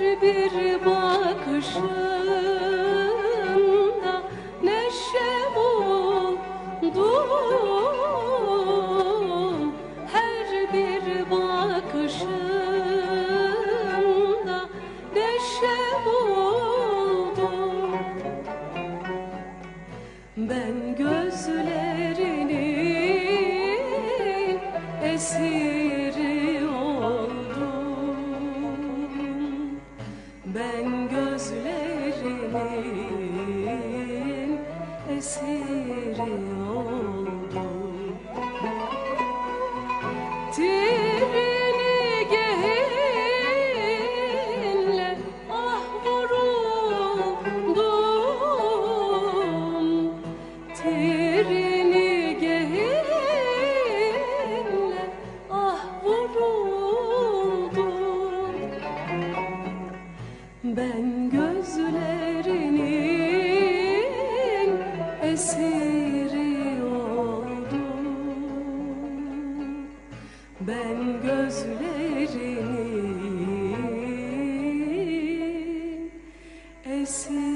bir bakışında neşe buldum Her bir bakışında neşe buldum Ben gör elin esiri oldum. see.